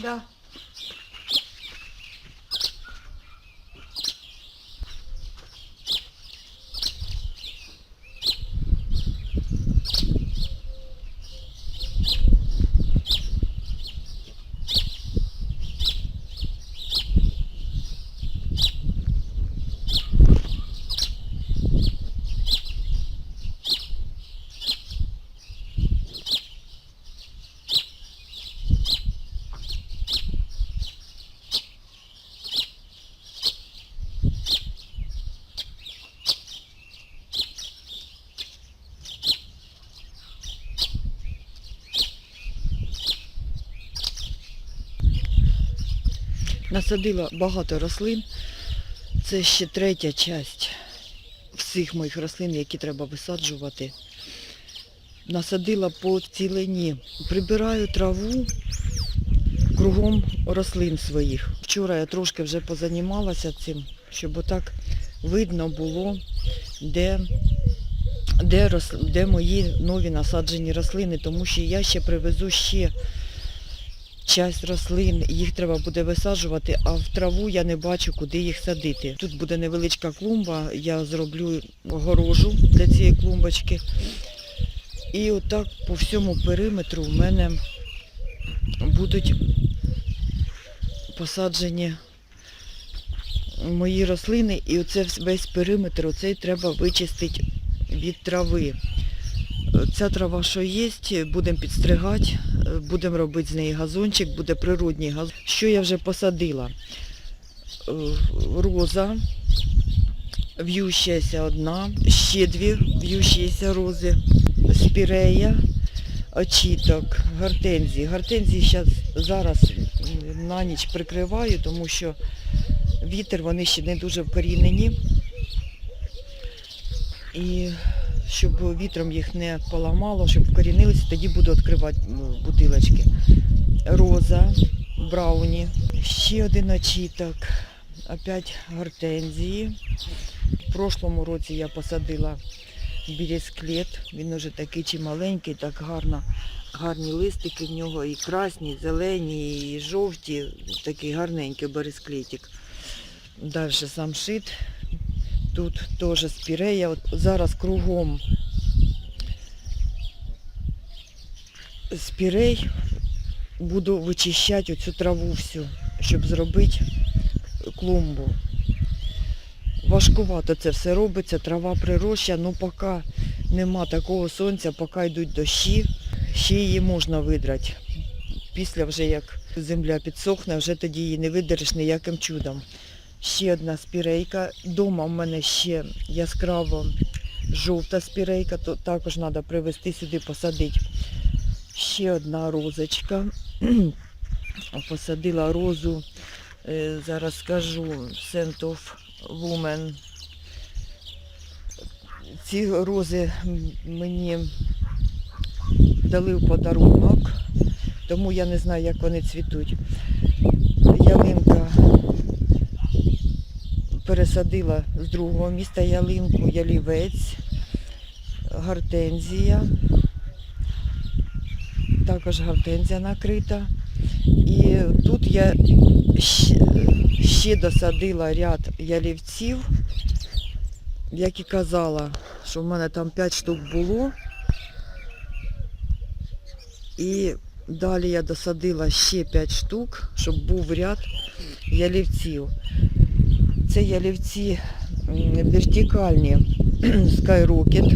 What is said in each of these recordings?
Да. Насадила багато рослин. Це ще третя часть всіх моїх рослин, які треба висаджувати. Насадила по цілені. Прибираю траву кругом рослин своїх. Вчора я трошки вже позанімалася цим, щоб отак видно було, де, де, рос, де мої нові насаджені рослини, тому що я ще привезу ще часть рослин, їх треба буде висаджувати, а в траву я не бачу, куди їх садити. Тут буде невеличка клумба, я зроблю огорожу для цієї клумбочки. І отак по всьому периметру в мене будуть посаджені мої рослини, і оце весь периметр, оцей треба вичистити від трави. Ця трава, що є, будемо підстригати, будемо робити з неї газончик, буде природній газон. Що я вже посадила? Е, Роза, в'ющаяся одна, ще дві в'ющіся рози, спірея, очіток, гортензії. Гортензії зараз на ніч прикриваю, тому що вітер, вони ще не дуже вкорінені. І щоб вітром їх не поламало, щоб вкорінилися, тоді буду відкривати бутилочки. Роза, брауні, ще один очіток, опять гортензії. В прошлому році я посадила бірісклет, він уже такий чималенький, так гарно, гарні листики в нього, і красні, і зелені, і жовті, такий гарненький бересклетик. Далі самшит, Тут теж спірея. От зараз кругом спірей буду вичищати оцю траву всю, щоб зробити клумбу. Важкувато це все робиться, трава прироща, ну поки нема такого сонця, поки йдуть дощі, ще її можна видрати. Після вже як земля підсохне, вже тоді її не видереш ніяким чудом ще одна спірейка. Дома в мене ще яскраво жовта спірейка, то також треба привезти сюди, посадити. Ще одна розочка. Посадила розу, е, зараз скажу, Scent of Woman. Ці рози мені дали в подарунок, тому я не знаю, як вони цвітуть. Ялинка пересадила з другого міста ялинку, ялівець, гортензія. Також гортензія накрита. І тут я ще, досадила ряд ялівців, як і казала, що в мене там 5 штук було. І далі я досадила ще 5 штук, щоб був ряд ялівців. Це ялівці вертикальні Skyrocket.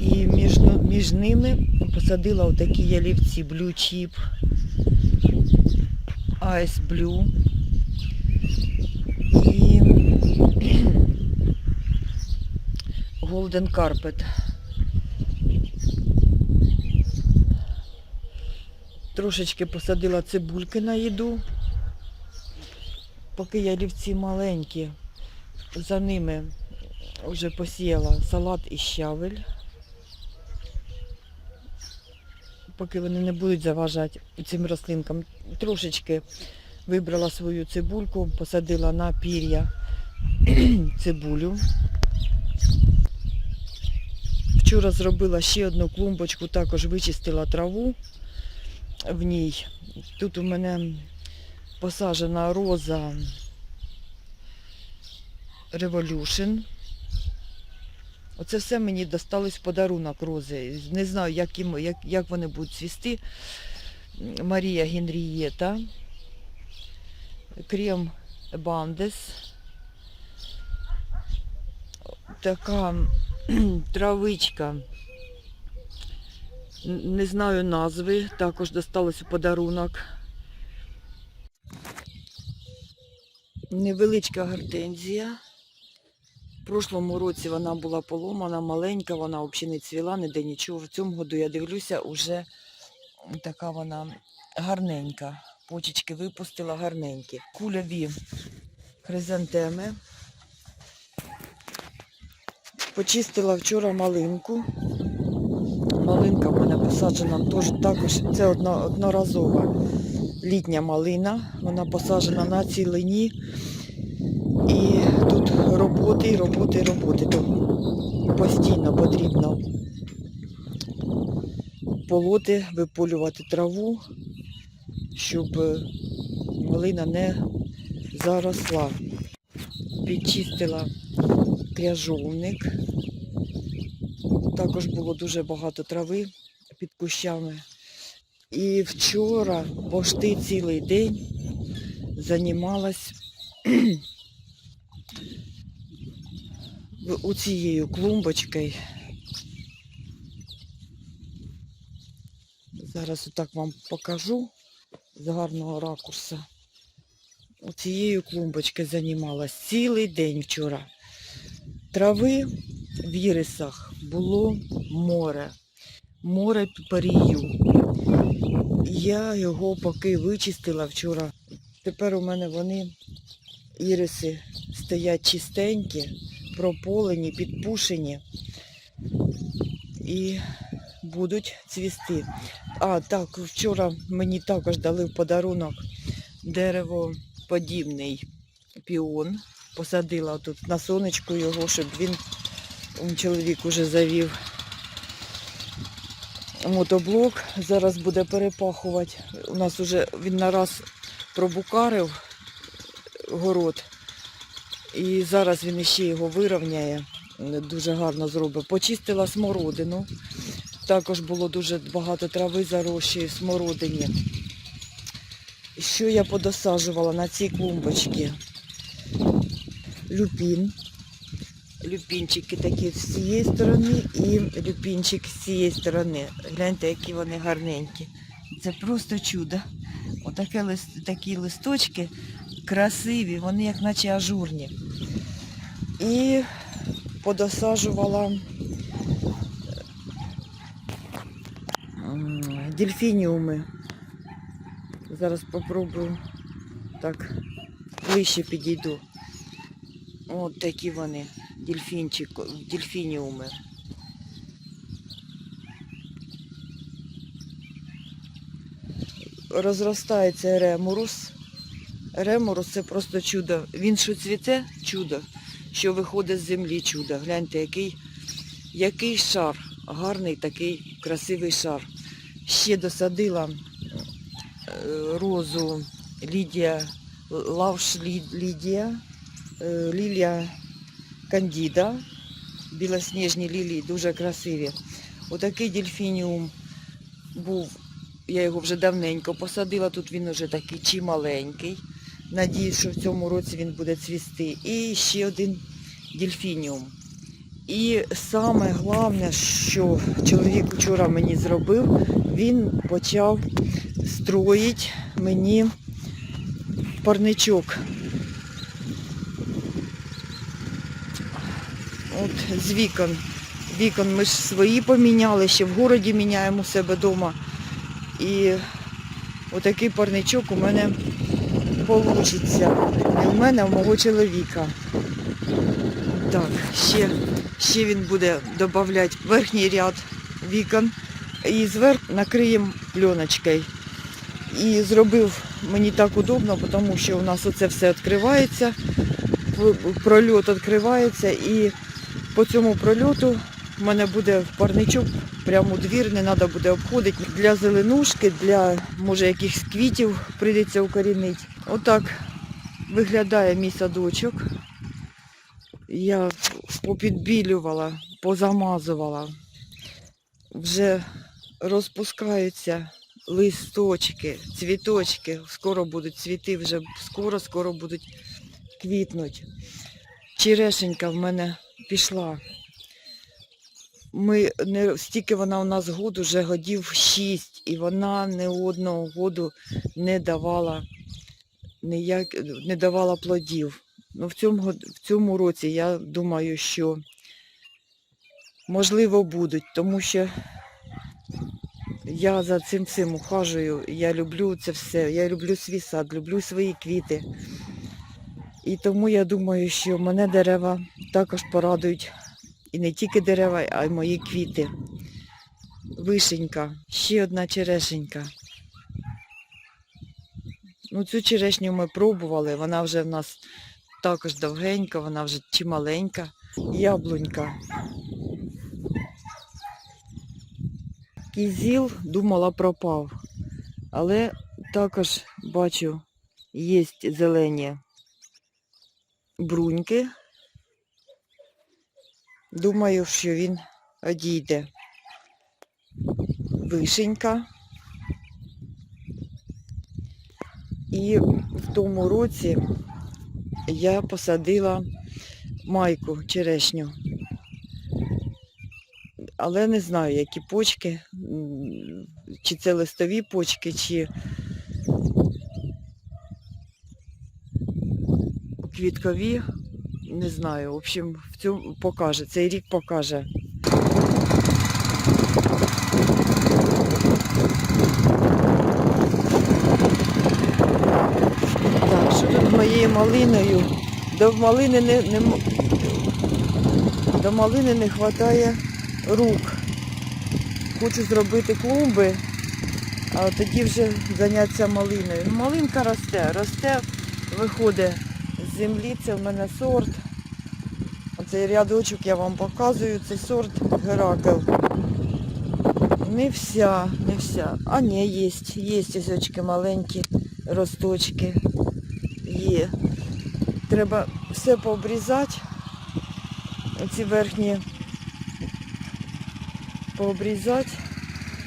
І між, між ними посадила отакі ялівці Blue Chip, Ice Blue і Golden Carpet. Трошечки посадила цибульки на їду поки ялівці маленькі, за ними вже посіяла салат і щавель. Поки вони не будуть заважати цим рослинкам. Трошечки вибрала свою цибульку, посадила на пір'я цибулю. Вчора зробила ще одну клумбочку, також вичистила траву. в ній. Тут у мене посаджена роза Revolution. Оце все мені досталось в подарунок рози. Не знаю, як, їм, як, як вони будуть цвісти. Марія Генрієта, крем Бандес. Така травичка. Не знаю назви, також досталось у подарунок. Невеличка гортензія. В прошлому році вона була поломана, маленька, вона взагалі не цвіла, ніде нічого. В цьому году я дивлюся, вже така вона гарненька. Почечки випустила гарненькі. Кульові хризантеми. Почистила вчора малинку. Малинка в мене посаджена також. Це одно, одноразова літня малина. Вона посаджена на цілині. І тут роботи, роботи, роботи. Тут постійно потрібно полоти, виполювати траву, щоб малина не заросла. Підчистила кряжовник. Також було дуже багато трави під кущами. І вчора пошти цілий день займалась у цією клумбочкою. Зараз отак вам покажу з гарного ракурсу. Цією клумбочкою займалась цілий день вчора. Трави в ірисах було море. Море парію. Я його поки вичистила вчора. Тепер у мене вони, іриси, стоять чистенькі, прополені, підпушені і будуть цвісти. А, так, вчора мені також дали в подарунок деревоподібний піон. Посадила тут на сонечку його, щоб він чоловік уже завів мотоблок. Зараз буде перепахувати. У нас вже він нараз пробукарив город. І зараз він іще його вирівняє. Дуже гарно зробить. Почистила смородину. Також було дуже багато трави зарощої в смородині. Що я подосаджувала на цій клумбочці? Люпін. Люпінчики такі з цієї сторони і люпінчик з цієї сторони. Гляньте, які вони гарненькі. Це просто чудо. Отаке лист, такі листочки красиві, вони як наче ажурні. І подосаджувала дельфініуми. Зараз попробую так ближче підійду. От такі вони, дельфінчик, дельфініуми. Розростається ремурус. Ремурус це просто чудо. Він що цвіте чудо, що виходить з землі чудо. Гляньте, який, який шар. Гарний такий красивий шар. Ще досадила е, розу Лідія, лавш Лі- Лідія, е, лілія кандіда. Білосніжні лілії, дуже красиві. Отакий дельфініум був, я його вже давненько посадила, тут він вже такий чималенький. Надіюсь, що в цьому році він буде цвісти. І ще один дельфініум. І саме головне, що чоловік вчора мені зробив, він почав строїти мені парничок. От з вікон. Вікон ми ж свої поміняли, ще в городі міняємо у себе вдома. І отакий парничок у мене получиться. Не в мене, а в мого чоловіка. Так, ще, ще він буде додавати верхній ряд вікон. І зверху накриємо пленочкою. І зробив мені так удобно, тому що у нас оце все відкривається, прольот відкривається і по цьому прольоту в мене буде парничок прямо у двір, не треба буде обходити. Для зеленушки, для може якихось квітів прийдеться укорінити. Отак виглядає мій садочок. Я попідбілювала, позамазувала. Вже розпускаються листочки, цвіточки. Скоро будуть цвіти, вже скоро-скоро будуть квітнуть. Черешенька в мене пішла. Ми не стільки вона у нас году, вже годів шість, і вона не одного году не давала ніяк, не давала плодів. Ну, в цьому, в цьому році я думаю, що можливо будуть, тому що я за цим всім ухажую. Я люблю це все. Я люблю свій сад, люблю свої квіти. І тому я думаю, що мене дерева також порадують. І не тільки дерева, а й мої квіти. Вишенька, ще одна черешенька. Ну, цю черешню ми пробували, вона вже в нас також довгенька, вона вже чималенька. Яблунька. Кізіл, думала, пропав. Але також бачу, є зелені бруньки. Думаю, що він одійде. Вишенька. І в тому році я посадила майку черешню. Але не знаю, які почки, чи це листові почки, чи квіткові. Не знаю. В общем, в цьому покаже. Цей рік покаже. Так, що тут моєю малиною? До малини не, не до малини не вистачає рук. Хочу зробити клумби, а тоді вже зайнятися малиною. Малинка росте, росте, виходить землі, це в мене сорт. Оцей рядочок я вам показую, це сорт Геракл. Не вся, не вся. А ні, є, є ось очки маленькі, росточки. Є. Треба все пообрізати. Оці верхні пообрізати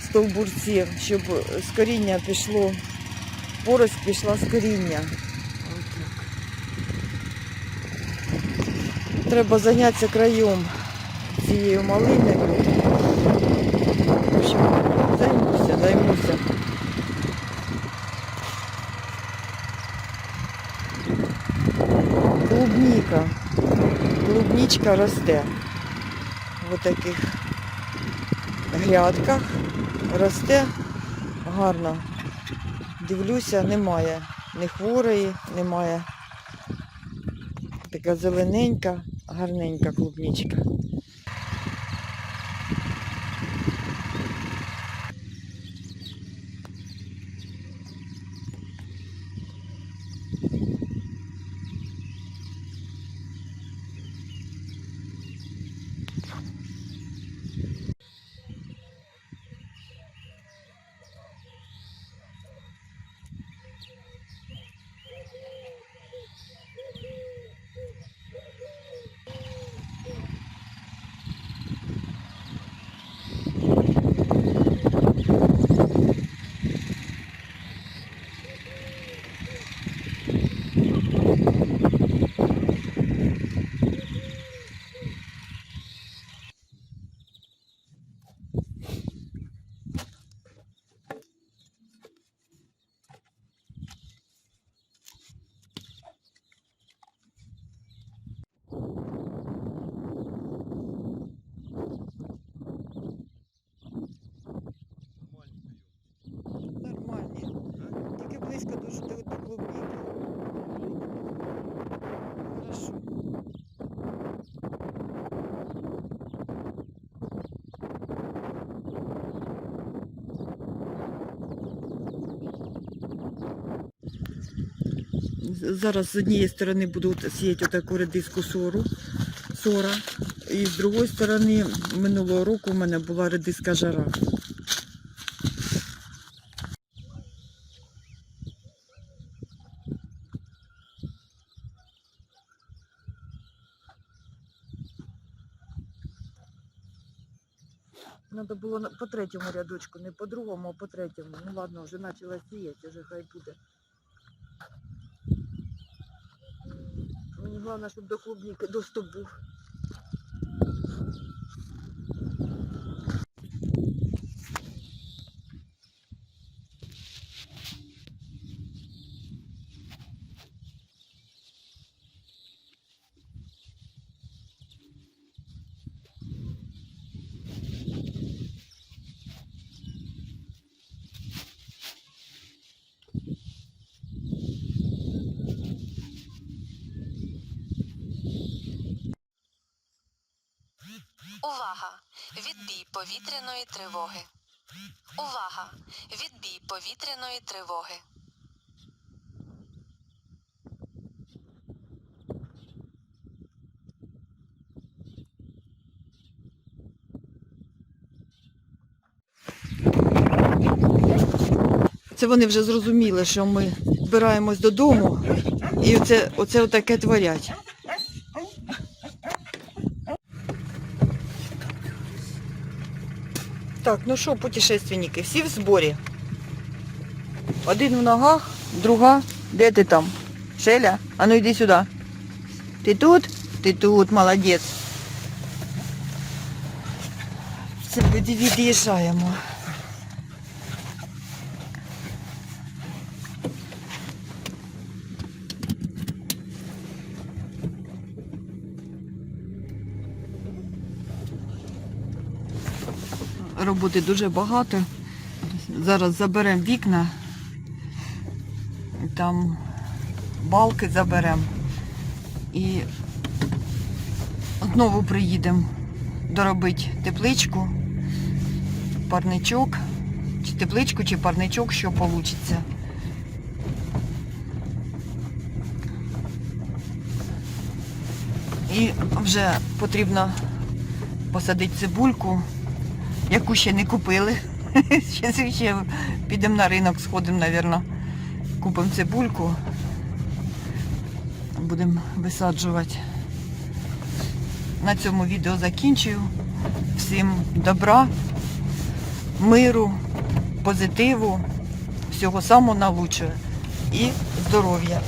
стовбурці, щоб з коріння пішло, порость пішла з коріння. Треба зайнятися краєм цією малиною. В общем, займуся, займуся. Клубніка. Клубнічка росте в таких грядках. Росте гарно. Дивлюся, немає ні хворої, немає. Така зелененька, гарненька клубнічка. Нормальні. Тільки близько дуже до, до клубніки. Хорошо. З- Зараз з однієї сторони буду сіяти отаку редиску сору, сора. і з другої сторони, минулого року в мене була редиска жара. Надо було по третьому рядочку, не по другому, а по третьому. Ну ладно, вже почала сіяти, вже хай буде. Головне, щоб до клубніки доступ був. Увага! Відбій повітряної тривоги. Увага! Відбій повітряної тривоги. Це вони вже зрозуміли, що ми збираємось додому і оце, оце отаке творять. Так, ну що, путешественники, всі в зборі. Один в ногах, друга. Де ти там? Шеля? А ну йди сюди. Ти тут? Ти тут, молодець. Це від- від'їжджаємо. Роботи дуже багато. Зараз заберемо вікна. Там балки заберемо. І знову приїдемо доробити тепличку, парничок. Чи тепличку, чи парничок, що вийде. І вже потрібно посадити цибульку, яку ще не купили. Ще, ще підемо на ринок, сходимо, мабуть, купимо цибульку. Будемо висаджувати. На цьому відео закінчую. Всім добра, миру, позитиву, всього самого найкращого і здоров'я.